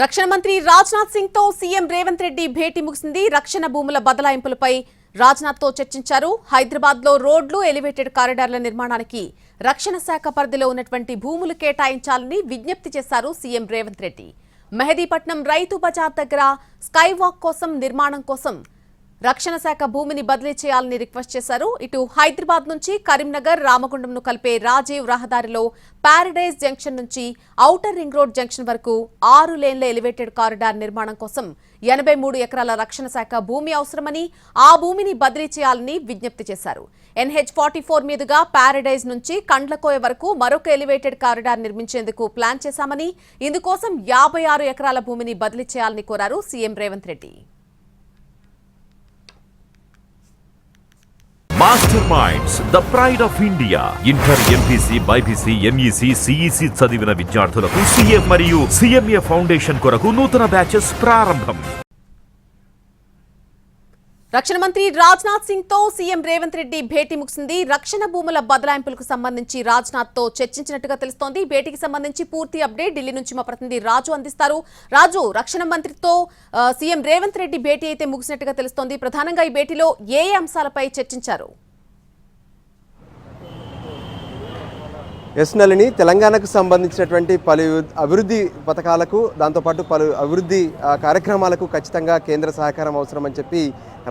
రక్షణ మంత్రి రాజ్నాథ్ సింగ్తో సీఎం రేవంత్ రెడ్డి భేటీ ముగిసింది. రక్షణ భూముల బదలాయింపులపై రాజ్నాథ్తో చర్చించారు. హైదరాబాద్లో రోడ్లు ఎలివేటెడ్ కారిడార్ల నిర్మాణానికి రక్షణ శాఖ పరిధిలో ఉన్నటువంటి భూములు కేటాయించాలని విజ్ఞప్తి చేశారు సీఎం రేవంత్ రెడ్డి. మెహదీపట్నం రైతు బజార్ దగ్గర స్కైవాక్ కోసం నిర్మాణం కోసం రక్షణ శాఖ భూమిని బదిలీ చేయాలని రిక్వెస్ట్ చేశారు. ఇటు హైదరాబాద్ నుంచి కరీంనగర్ రామగుండంను కలిపే రాజీవ్ రహదారిలో పారడైజ్ జంక్షన్ నుంచి ఔటర్ రింగ్ రోడ్ జంక్షన్ వరకు ఆరు లేన్ల ఎలివేటెడ్ కారిడార్ నిర్మాణం కోసం ఎనభై మూడు ఎకరాల రక్షణ శాఖ భూమి అవసరమని ఆ భూమిని బదిలీ చేయాలని విజ్ఞప్తి చేశారు. ఎన్హెచ్ ఫార్టీ ఫోర్ మీదుగా పారడైజ్ నుంచి కండ్లకోయ వరకు మరొక ఎలివేటెడ్ కారిడార్ నిర్మించేందుకు ప్లాన్ చేశామని ఇందుకోసం యాభై ఆరు ఎకరాల భూమిని బదిలీ చేయాలని కోరారు CM Revanth Reddy. Master minds the pride of India inter MPC BiPC MEC CEC చదివిన విద్యార్థులకు సీఎం మరియు సిఎంఏ ఫౌండేషన్ కొరకు నూతన బ్యాచెస్ ప్రారంభం. రక్షణ మంత్రి రాజ్నాథ్ సింగ్తో సీఎం రేవంత్ రెడ్డి భేటీ ముగిసింది. రక్షణ భూముల బదలాయింపులకు సంబంధించి రాజ్నాథ్తో చర్చించినట్టుగా తెలుస్తోంది. భేటీకి సంబంధించి పూర్తి అప్డేట్ ఢిల్లీ నుంచి మా ప్రతినిధి రాజు అందిస్తారు. రాజు రక్షణ మంత్రితో సీఎం రేవంత్ రెడ్డి భేటీ అయితే ముగిసినట్టుగా తెలుస్తోంది. ప్రధానంగా ఈ భేటీలో ఏ అంశాలపై చర్చించారు? ఎస్ నలిని తెలంగాణకు సంబంధించినటువంటి పలు అభివృద్ధి పథకాలకు దాంతోపాటు పలు అభివృద్ధి కార్యక్రమాలకు ఖచ్చితంగా కేంద్ర సహకారం అవసరమని చెప్పి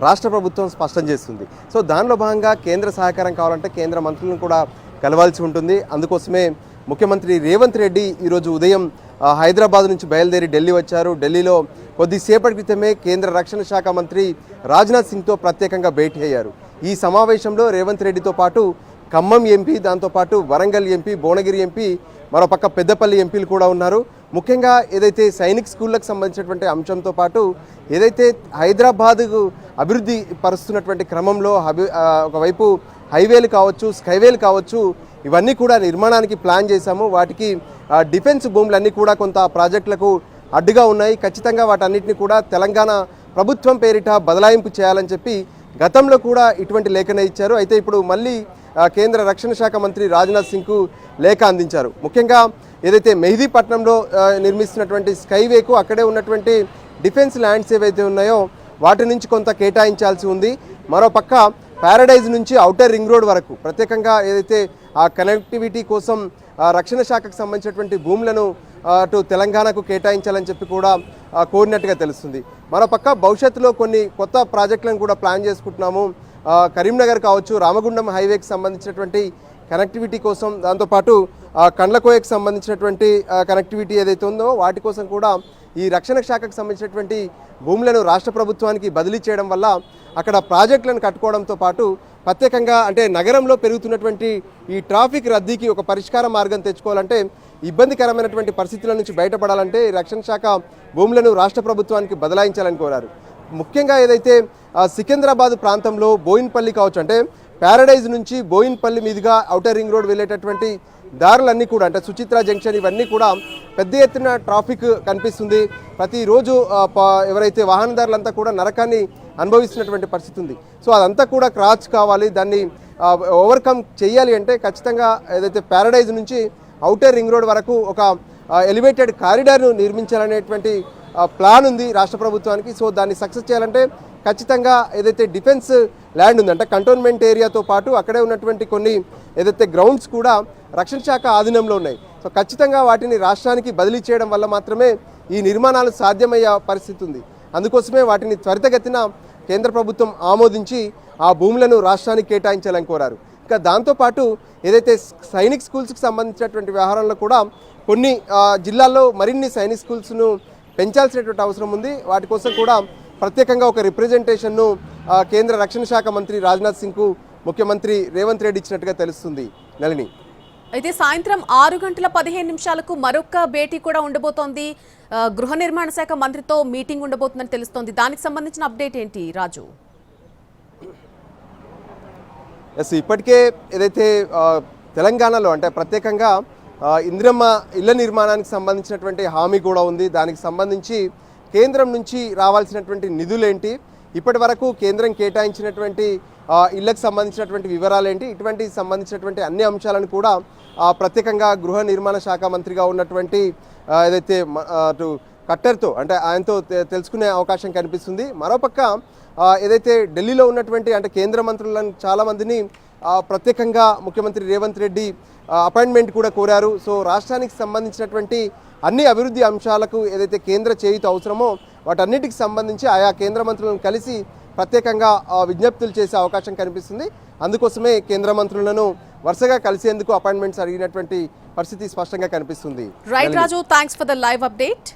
రాష్ట్ర ప్రభుత్వం స్పష్టం చేస్తుంది. సో దానిలో భాగంగా కేంద్ర సహకారం కావాలంటే కేంద్ర మంత్రులను కూడా కలవాల్సి ఉంటుంది. అందుకోసమే ముఖ్యమంత్రి రేవంత్ రెడ్డి ఈరోజు ఉదయం హైదరాబాద్ నుంచి బయలుదేరి ఢిల్లీ వచ్చారు. ఢిల్లీలో కొద్దిసేపటి క్రితమే కేంద్ర రక్షణ శాఖ మంత్రి రాజ్నాథ్ సింగ్తో ప్రత్యేకంగా భేటీ అయ్యారు. ఈ సమావేశంలో రేవంత్ రెడ్డితో పాటు ఖమ్మం ఎంపీ దాంతోపాటు వరంగల్ ఎంపీ భువనగిరి ఎంపీ మరోపక్క పెద్దపల్లి ఎంపీలు కూడా ఉన్నారు. ముఖ్యంగా ఏదైతే సైనిక్ స్కూళ్ళకు సంబంధించినటువంటి అంశంతో పాటు ఏదైతే హైదరాబాదుకు అభివృద్ధి పరుస్తున్నటువంటి క్రమంలో అభి ఒకవైపు హైవేలు కావచ్చు స్కైవేలు కావచ్చు ఇవన్నీ కూడా నిర్మాణానికి ప్లాన్ చేశాము. వాటికి డిఫెన్స్ భూములన్నీ కూడా కొంత ప్రాజెక్టులకు అడ్డుగా ఉన్నాయి. ఖచ్చితంగా వాటన్నిటిని కూడా తెలంగాణ ప్రభుత్వం పేరిట బదలాయింపు చేయాలని చెప్పి గతంలో కూడా ఇటువంటి లేఖనే ఇచ్చారు. అయితే ఇప్పుడు మళ్ళీ కేంద్ర రక్షణ శాఖ మంత్రి రాజ్నాథ్ సింగ్కు లేఖ అందించారు. ముఖ్యంగా ఏదైతే మెహదీపట్నంలో నిర్మిస్తున్నటువంటి స్కైవేకు అక్కడే ఉన్నటువంటి డిఫెన్స్ ల్యాండ్స్ ఏవైతే ఉన్నాయో వాటి నుంచి కొంత కేటాయించాల్సి ఉంది. మరోపక్క ప్యారడైజ్ నుంచి అవుటర్ రింగ్ రోడ్ వరకు ప్రత్యేకంగా ఏదైతే ఆ కనెక్టివిటీ కోసం రక్షణ శాఖకు సంబంధించినటువంటి భూములను అటు తెలంగాణకు కేటాయించాలని చెప్పి కూడా కోరినట్టుగా తెలుస్తుంది. మరోపక్క భవిష్యత్తులో కొన్ని కొత్త ప్రాజెక్టులను కూడా ప్లాన్ చేసుకుంటున్నాము. కరీంనగర్ కావచ్చు రామగుండం హైవేకి సంబంధించినటువంటి కనెక్టివిటీ కోసం దాంతోపాటు కండ్లకోయకు సంబంధించినటువంటి కనెక్టివిటీ ఏదైతే ఉందో వాటి కోసం కూడా ఈ రక్షణ శాఖకు సంబంధించినటువంటి భూములను రాష్ట్ర ప్రభుత్వానికి బదిలీ చేయడం వల్ల అక్కడ ప్రాజెక్టులను కట్టుకోవడంతో పాటు ప్రత్యేకంగా అంటే నగరంలో పెరుగుతున్నటువంటి ఈ ట్రాఫిక్ రద్దీకి ఒక పరిష్కార మార్గం తెచ్చుకోవాలంటే ఇబ్బందికరమైనటువంటి పరిస్థితుల నుంచి బయటపడాలంటే రక్షణ శాఖ భూములను రాష్ట్ర ప్రభుత్వానికి బదలాయించాలని కోరారు. ముఖ్యంగా ఏదైతే సికింద్రాబాద్ ప్రాంతంలో బోయిన్పల్లి కావచ్చు అంటే ప్యారడైజ్ నుంచి బోయిన్పల్లి మీదుగా అవుటర్ రింగ్ రోడ్ వెళ్ళేటటువంటి దారులన్నీ కూడా అంటే సుచిత్ర జంక్షన్ ఇవన్నీ కూడా పెద్ద ఎత్తున ట్రాఫిక్ కనిపిస్తుంది. ప్రతిరోజు ప- ఎవరైతే వాహనదారులంతా కూడా నరకాన్ని అనుభవిస్తున్నటువంటి పరిస్థితి ఉంది. సో అదంతా కూడా క్రాచ్ కావాలి దాన్ని ఓవర్కమ్ చేయాలి అంటే ఖచ్చితంగా ఏదైతే ప్యారడైజ్ నుంచి అవుటర్ రింగ్ రోడ్ వరకు ఒక ఎలివేటెడ్ కారిడార్ను నిర్మించాలనేటువంటి ప్లాన్ ఉంది రాష్ట్ర ప్రభుత్వానికి. సో దాన్ని సక్సెస్ చేయాలంటే ఖచ్చితంగా ఏదైతే డిఫెన్స్ ల్యాండ్ ఉంది అంటే కంటోన్మెంట్ ఏరియాతో పాటు అక్కడే ఉన్నటువంటి కొన్ని ఏదైతే గ్రౌండ్స్ కూడా రక్షణ శాఖ ఆధీనంలో ఉన్నాయి. సో ఖచ్చితంగా వాటిని రాష్ట్రానికి బదిలీ చేయడం వల్ల మాత్రమే ఈ నిర్మాణాలు సాధ్యమయ్యే పరిస్థితి ఉంది. అందుకోసమే వాటిని త్వరితగతిన కేంద్ర ప్రభుత్వం ఆమోదించి ఆ భూములను రాష్ట్రానికి కేటాయించాలని కోరారు. ఇంకా దాంతోపాటు ఏదైతే సైనిక్ స్కూల్స్కి సంబంధించినటువంటి వ్యవహారంలో కూడా కొన్ని జిల్లాల్లో మరిన్ని సైనిక్ స్కూల్స్ను పెంచాల్సినటువంటి అవసరం ఉంది. వాటి కోసం కూడా ప్రత్యేకంగా ఒక రిప్రజెంటేషన్ను కేంద్ర రక్షణ శాఖ మంత్రి రాజ్నాథ్ సింగ్కు ముఖ్యమంత్రి రేవంత్ రెడ్డి ఇచ్చినట్టుగా తెలుస్తుంది. నళిని. అయితే సాయంత్రం ఆరు గంటల పదిహేను నిమిషాలకు మరొక భేటీ కూడా ఉండబోతోంది. గృహ నిర్మాణ శాఖ మంత్రితో మీటింగ్ ఉండబోతుందని తెలుస్తోంది. దానికి సంబంధించిన అప్డేట్ ఏంటి రాజు? ఎస్ ఇప్పటికే ఏదైతే తెలంగాణలో అంటే ప్రత్యేకంగా ఇందిరమ్మ ఇళ్ళ నిర్మాణానికి సంబంధించినటువంటి హామీ కూడా ఉంది. దానికి సంబంధించి కేంద్రం నుంచి రావాల్సినటువంటి నిధులేంటి? ఇప్పటి వరకు కేంద్రం కేటాయించినటువంటి ఇళ్ళకు సంబంధించినటువంటి వివరాలేంటి? ఇటువంటి సంబంధించినటువంటి అన్ని అంశాలను కూడా ప్రత్యేకంగా గృహ నిర్మాణ శాఖ మంత్రిగా ఉన్నటువంటి ఏదైతే అటు కట్టర్తో అంటే ఆయనతో తెలుసుకునే అవకాశం కనిపిస్తుంది. మరోపక్క ఏదైతే ఢిల్లీలో ఉన్నటువంటి అంటే కేంద్ర మంత్రులను చాలామందిని ప్రత్యేకంగా ముఖ్యమంత్రి రేవంత్ రెడ్డి అపాయింట్మెంట్ కూడా కోరారు. సో రాష్ట్రానికి సంబంధించినటువంటి అన్ని అభివృద్ధి అంశాలకు ఏదైతే కేంద్ర చేయుత అవసరమో వాటన్నిటికి సంబంధించి ఆయా కేంద్ర మంత్రులను కలిసి ప్రత్యేకంగా విజ్ఞప్తులు చేసే అవకాశం కనిపిస్తుంది. అందుకోసమే కేంద్ర మంత్రులను వరుసగా కలిసేందుకు అపాయింట్మెంట్స్ అడిగినటువంటి పరిస్థితి స్పష్టంగా కనిపిస్తుంది. Right Raju thanks for the live update